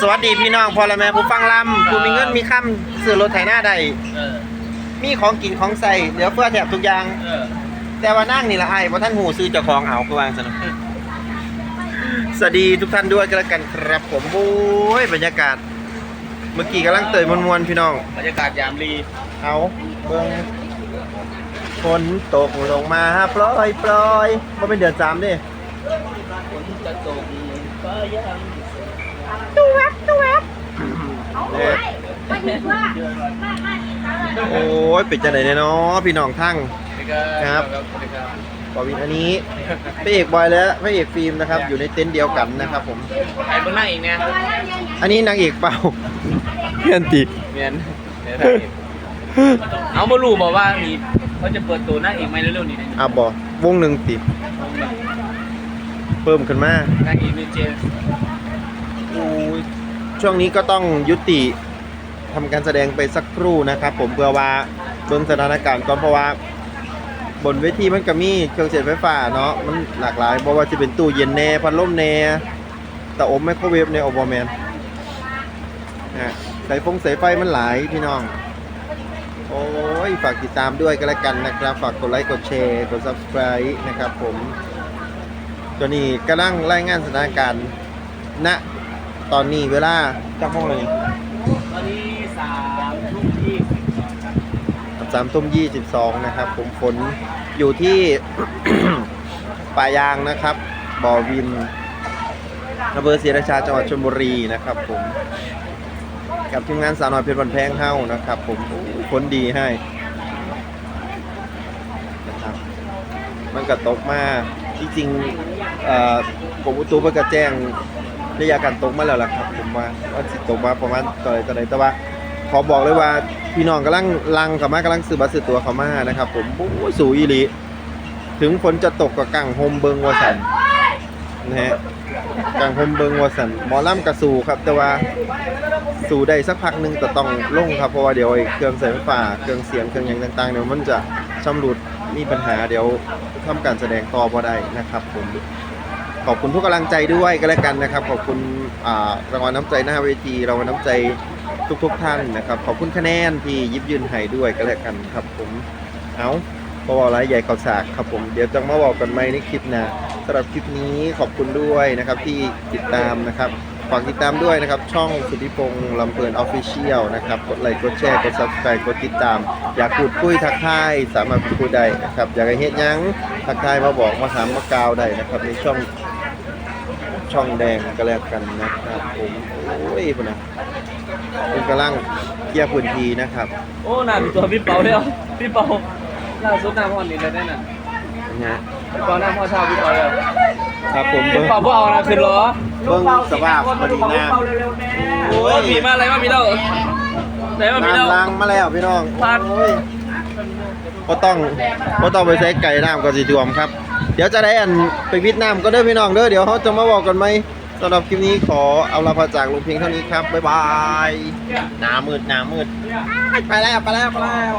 สวัสดีพี่น้องพ่อและแม่ผู้ฟังลำผู้มีเงินมีคำซื้อรถไถหน้าใดเออมีของกินของใส่เหลือเฟือแถบทุกอย่าง เออแต่ว่านั่งนี่ละไอ้เพราะท่านหูซื้อเจ้าของเอาคือวางสนุกสวัสดีทุกท่านด้วยกันแล้วกันครับผมโอ้ยบรรยากาศ เมื่อกี้กำลังเตยมวนๆพี่น้อง บรรยากาศยามรีเอาเบิ่งฝนตกลงมาปล่อยปล่อยว่าเป็นเดือนสามดิฝนจะตกฟ้ายัง เอ๊ะโอ้ยเป็นจังไหนเนี่ยเนาะพี่น้องทั้งครับครับปวินอันนี้พระเอกบอยและพระเอกฟิล์มนะครับ อยู่ในเต็นท์เดียวกันนะครับผมใครเบิ่งนั่งอีกเนี่ยอันนี้นางเอกเปล่าเพื่อนติเมียนเดี๋ยวถ่ายอีกเอามารู้บอกว่ามีเขาจะเปิดตัวนั่งอีกไหมเร็วๆนี้นะอะบอวงหนึ่งติเพิ่มขึ้นมานั่งอีกมีเจมส์โอ้ย ช่วงนี้ก็ต้องยุติทำการแสดงไปสักครู่นะครับ ผมเพื่อว่าบิ่งสถานการณ์ก่อนเพราะว่าบนเวทีมันก็มีเครื่องเสียงไฟฟ้าเนาะมันหลากหลายเพราะว่าจะเป็นตู้เย็นแน่พัดลมแน่แต่อมไมโครเวฟในโอบอแมนนะสายฟงสายไฟมันหลายพี่น้อง โอ้ย ฝากติดตามด้วยก็แล้วกันนะครับ ฝากกดไลค์กดแชร์กด subscribe นะครับผมตัวนี้กำลังรายงานสถานการณ์ณ ตอนนี้เวลาจักโมงเลยตอนนี้สามทุ่มยี่สิบสามทุ่มยี่สิบสองนะครับ ผมฝนอยู่ที่ ป่ายางนะครับบ่อวินอำเภอศรีราชาจังหวัดชลบุรีนะครับ ผม กับทีมงานสาวน้อยเพชรบันแพงเฮ้านะครับ ผมโอ้ฝนดีให้นะครับมันก็ตกมาที่จริงเอ่อกรมอุตุเพิ่นก็แจ้ง ระยะการตกมาแล้วล่ะครับผมว่าว่าสิตกมาประมาณต่อใดต่อใดแต่ว่า ขอบอกเลยว่าพี่น้องกำลังลังเข้ามากำลังซื้อบัตรซื้อตัวเขามานะครับ ผมโอ้สูอีหลีถึงฝนจะตกกับกังโฮมเบิงวสันนะฮะกังโฮมเบิงวสันหมอล่ำกระสูครับ แต่ว่าสู่ได้สักพักหนึงแต่ต้องลงครับเพราะว่าเดี๋ยวไอ้เครื่องใส่ไฟฟ้าเครื่องเสียงเครื่องหยังต่างๆเดี๋ยวมันจะชำรุดมีปัญหาเดี๋ยวทำการแสดงต่อบ่ได้นะครับผม ขอบคุณทุกกำลังใจด้วยก็แล้วกันนะครับ ขอบคุณรางวัลน้ำใจหน้าเวทีรางวัลน้ำใจทุกๆทท่านนะครับ ขอบคุณคะแนนที่ยิบยืนให้ด้วยก็แล้วกันครับ ผมเอาพอบอกไรใหญ่ข่าวสากครับผมเดี๋ยวจะมาบอกกันไหมในคลิปนะสำหรับคลิปนี้ขอบคุณด้วยนะครับที่ติดตามนะครับ ฝากติดตามด้วยนะครับ ช่องสุธิพงษ์ลำเพลินออฟฟิเชียลนะครับ กดไลค์กดแชร์กด subscribe กดติดตาม อยากพูดคุยทักทายสามารถพูดคุยได้นะครับ อยากให้เฮ็ดยังทักทายมาบอกมาถามมากาวได้นะครับ ในช่องช่องแดงก็แล้วกันนะครับผมโอ้ยพนะเป็นกำลังเคลียร์พื้นทีนะครับ โอ้หน้าตัวพี่เปาเลยเหรอพี่เปาล่าสุดหน้าพ่อนี่เลยแน่น่ะ นะฮะพี่เปาหน้าพ่อเช่าพี่เปาเลยครับผมพี่เบิ้งเปาพ่อเอานะขึ้นล้อเบิ้งสภาพพอดีงามโอ้ยผีมาอะไรมาพี่เล่าไหนมาพี่เล่าน้ำล้างมาแล้วพี่น้องพลาดโอ้ยก็ต้องก็ต้องไปใช้ไก่น้ำก็สิท่วมครับ เดี๋ยวจะได้อันไปวิทย์น้ำก็เด้อพี่น้องเด้อเดี๋ยวเขาจะมาบอกกันไหมสำหรับคลิปนี้ขอเอาลาพาจากลุงเพียงเท่านี้ครับบ๊ายบายหน้ามืดหน้ามืดไปแล้วไปแล้วไปแล้ว